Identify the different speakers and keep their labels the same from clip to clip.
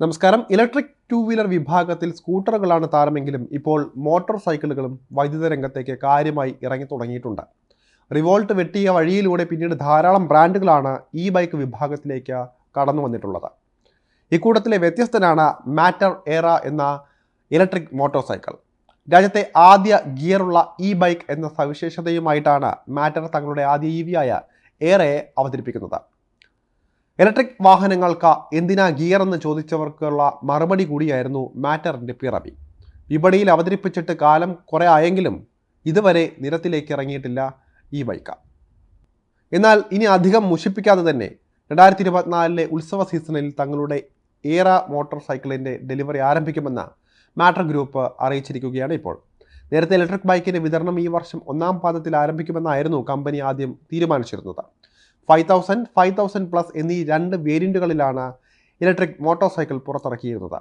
Speaker 1: നമസ്കാരം. Electric two wheeler വിഭാഗത്തിൽ സ്കൂട്ടറുകളാണ് താരമെങ്കിലും ഇപ്പോൾ മോട്ടോർ സൈക്കിളുകളും വൈദ്യുത രംഗത്തേക്ക് കാര്യമായി ഇറങ്ങി തുടങ്ങിയിട്ടുണ്ട്. റിവോൾട്ട് വെട്ടിയ വഴിയിലൂടെ പിന്നീട് ധാരാളം ബ്രാൻഡുകളാണ് ഇ ബൈക്ക് വിഭാഗത്തിലേക്ക് കടന്നു വന്നിട്ടുള്ളത്. ഇക്കൂട്ടത്തിലെ വ്യത്യസ്തനാണ് മാറ്റർ എറ എന്ന ഇലക്ട്രിക് മോട്ടോർ സൈക്കിൾ. രാജ്യത്തെ ആദ്യ ഗിയറുള്ള ഇ ബൈക്ക് എന്ന സവിശേഷതയുമായിട്ടാണ് മാറ്റർ തങ്ങളുടെ ആദ്യ ഇ വി ആയ ഏറെ അവതരിപ്പിക്കുന്നത്. ഇലക്ട്രിക് വാഹനങ്ങൾക്ക് എന്തിനാ ഗിയർ എന്ന് ചോദിച്ചവർക്കുള്ള മറുപടി കൂടിയായിരുന്നു മാറ്ററിന്റെ പിറവി. വിപണിയിൽ അവതരിപ്പിച്ചിട്ട് കാലം കുറേ ആയെങ്കിലും ഇതുവരെ നിരത്തിലേക്ക് ഇറങ്ങിയിട്ടില്ല ഈ ബൈക്ക. എന്നാൽ ഇനി അധികം മുഷിപ്പിക്കാതെ തന്നെ രണ്ടായിരത്തി ഇരുപത്തിനാലിലെ ഉത്സവ സീസണിൽ തങ്ങളുടെ ഏറ മോട്ടോർ സൈക്കിളിന്റെ ഡെലിവറി ആരംഭിക്കുമെന്ന് മാറ്റർ ഗ്രൂപ്പ് അറിയിച്ചിരിക്കുകയാണ് ഇപ്പോൾ. നേരത്തെ ഇലക്ട്രിക് ബൈക്കിന്റെ വിതരണം ഈ വർഷം ഒന്നാം പാദത്തിൽ ആരംഭിക്കുമെന്നായിരുന്നു കമ്പനി ആദ്യം തീരുമാനിച്ചിരുന്നത്. Five thousand five thousand plus എന്നീ രണ്ട് വേരിയന്റുകളിലാണ് ഇലക്ട്രിക് മോട്ടോർ സൈക്കിൾ പുറത്തിറക്കിയിരുന്നത്.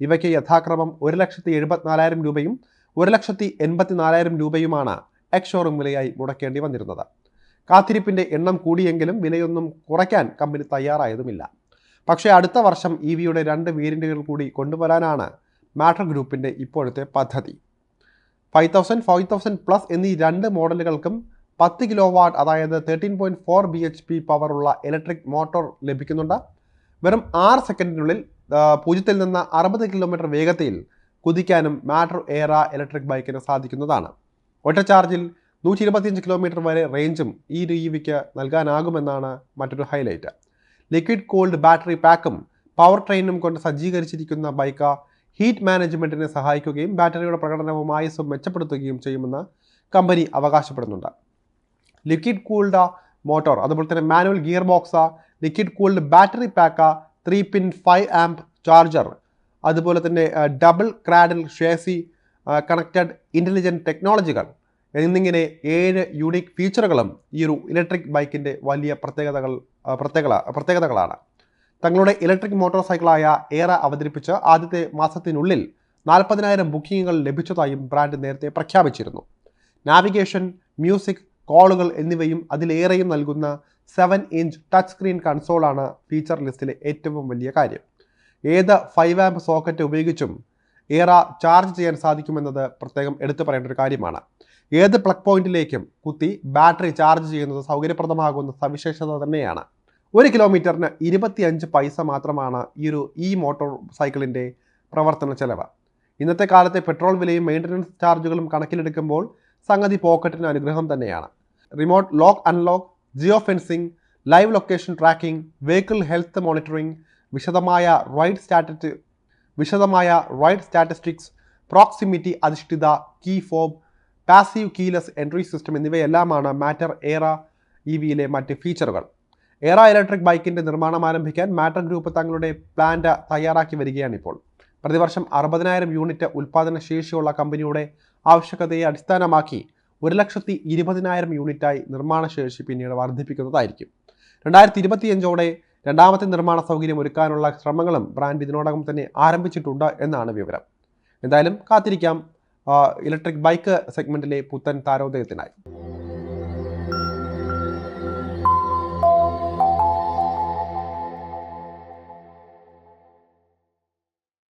Speaker 1: ഇവയ്ക്ക് യഥാക്രമം ഒരു ലക്ഷത്തി എഴുപത്തിനാലായിരം രൂപയും ഒരു ലക്ഷത്തി എൺപത്തി നാലായിരം രൂപയുമാണ് എക്സ് ഷോറൂം വിലയായി മുടക്കേണ്ടി വന്നിരുന്നത്. കാത്തിരിപ്പിന്റെ എണ്ണം കൂടിയെങ്കിലും വിലയൊന്നും കുറയ്ക്കാൻ കമ്പനി തയ്യാറായതുമില്ല. പക്ഷേ അടുത്ത വർഷം ഇ വിയുടെ രണ്ട് വേരിയന്റുകൾ കൂടി കൊണ്ടുവരാനാണ് മാറ്റർ ഗ്രൂപ്പിന്റെ ഇപ്പോഴത്തെ പദ്ധതി. Five thousand five thousand plus എന്നീ രണ്ട് മോഡലുകൾക്കും പത്ത് കിലോ വാട്ട് അതായത് thirteen point four B H P പവറുള്ള ഇലക്ട്രിക് മോട്ടോർ ലഭിക്കുന്നുണ്ട്. വെറും ആറ് സെക്കൻഡിനുള്ളിൽ പൂജ്യത്തിൽ നിന്ന് അറുപത് കിലോമീറ്റർ വേഗതയിൽ കുതിക്കാനും മാറ്റർ എയറ ഇലക്ട്രിക് ബൈക്കിന് സാധിക്കുന്നതാണ്. ഒറ്റ ചാർജിൽ നൂറ്റി ഇരുപത്തിയഞ്ച് കിലോമീറ്റർ വരെ റേഞ്ചും ഈ ഒരു നൽകാനാകുമെന്നാണ് മറ്റൊരു ഹൈലൈറ്റ് ലിക്വിഡ് കൂൾഡ് ബാറ്ററി പാക്കും പവർ ട്രെയിനും കൊണ്ട് സജ്ജീകരിച്ചിരിക്കുന്ന ബൈക്ക് ഹീറ്റ് മാനേജ്മെന്റിനെ സഹായിക്കുകയും ബാറ്ററിയുടെ പ്രകടനവും ആയുസ്സും മെച്ചപ്പെടുത്തുകയും ചെയ്യുമെന്ന് കമ്പനി അവകാശപ്പെടുന്നുണ്ട്. ലിക്വിഡ് കൂൾഡ് മോട്ടോർ അതുപോലെ തന്നെ manual gear box liquid cooled battery pack three pin five amp charger അതുപോലെ തന്നെ double cradle chassis connected intelligent ടെക്നോളജികൾ എന്നിങ്ങനെ ഏഴ് യൂണിക് ഫീച്ചറുകളും ഈ ഒരു ഇലക്ട്രിക് ബൈക്കിന്റെ വലിയ പ്രത്യേകതകൾ പ്രത്യേക പ്രത്യേകത പ്രത്യേകതകളാണ്. തങ്ങളുടെ ഇലക്ട്രിക് മോട്ടോർ സൈക്കിളായ ഏറ അവതരിപ്പിച്ച് ആദ്യത്തെ മാസത്തിനുള്ളിൽ നാൽപ്പതിനായിരം ബുക്കിങ്ങുകൾ ലഭിച്ചതായും ബ്രാൻഡ് നേരത്തെ പ്രഖ്യാപിച്ചിരുന്നു. നാവിഗേഷൻ മ്യൂസിക് കോളുകൾ എന്നിവയും അതിലേറെയും നൽകുന്ന സെവൻ ഇഞ്ച് ടച്ച് സ്ക്രീൻ കൺസോളാണ് ഫീച്ചർ ലിസ്റ്റിലെ ഏറ്റവും വലിയ കാര്യം. ഏത് ഫൈവ് ആംപ് സോക്കറ്റ് ഉപയോഗിച്ചും ഏറ ചാർജ് ചെയ്യാൻ സാധിക്കുമെന്നത് പ്രത്യേകം എടുത്തു പറയേണ്ട ഒരു കാര്യമാണ്. ഏത് പ്ലഗ് പോയിന്റിലേക്കും കുത്തി ബാറ്ററി ചാർജ് ചെയ്യുന്നത് സൗകര്യപ്രദമാകുന്ന സവിശേഷത തന്നെയാണ്. ഒരു കിലോമീറ്ററിന് ഇരുപത്തിയഞ്ച് പൈസ മാത്രമാണ് ഈ ഒരു ഇ മോട്ടോർ സൈക്കിളിന്റെ പ്രവർത്തന ചെലവ്. ഇന്നത്തെ കാലത്തെ പെട്രോൾ വിലയും മെയിന്റനൻസ് ചാർജുകളും കണക്കിലെടുക്കുമ്പോൾ സംഗതി പോക്കറ്റിന് അനുഗ്രഹം തന്നെയാണ്. Remote lock unlock geo fencing live location tracking vehicle health monitoring വിശദമായ റൈഡ് സ്റ്റാറ്ററ്റ് വിശദമായ റൈഡ് സ്റ്റാറ്റിസ്റ്റിക്സ് പ്രോക്സിമിറ്റി അധിഷ്ഠിത key fob passive keyless entry system എന്നിവയെല്ലാമാണ് Matter ഏറ E വിയിലെ മറ്റ് ഫീച്ചറുകൾ ഏറ ഇലക്ട്രിക് ബൈക്കിന്റെ നിർമ്മാണം ആരംഭിക്കാൻ മാറ്റർ ഗ്രൂപ്പ് തങ്ങളുടെ പ്ലാന്റ് തയ്യാറാക്കി വരികയാണിപ്പോൾ. പ്രതിവർഷം അറുപതിനായിരം യൂണിറ്റ് ഉൽപ്പാദന ശേഷിയുള്ള കമ്പനിയുടെ ആവശ്യകതയെ അടിസ്ഥാനമാക്കി ഒരു ലക്ഷത്തി ഇരുപതിനായിരം യൂണിറ്റായി നിർമ്മാണ ശേഷി പിന്നീട് വർദ്ധിപ്പിക്കുന്നതായിരിക്കും. രണ്ടായിരത്തി ഇരുപത്തിയഞ്ചോടെ രണ്ടാമത്തെ നിർമ്മാണ സൗകര്യം ഒരുക്കാനുള്ള ശ്രമങ്ങളും ബ്രാൻഡ് ഇതിനോടകം തന്നെ ആരംഭിച്ചിട്ടുണ്ട് എന്നാണ് വിവരം. എന്തായാലും കാത്തിരിക്കാം. ഇലക്ട്രിക് ബൈക്ക് സെഗ്മെന്റിലെ പുത്തൻ താരോദയത്തിനായി.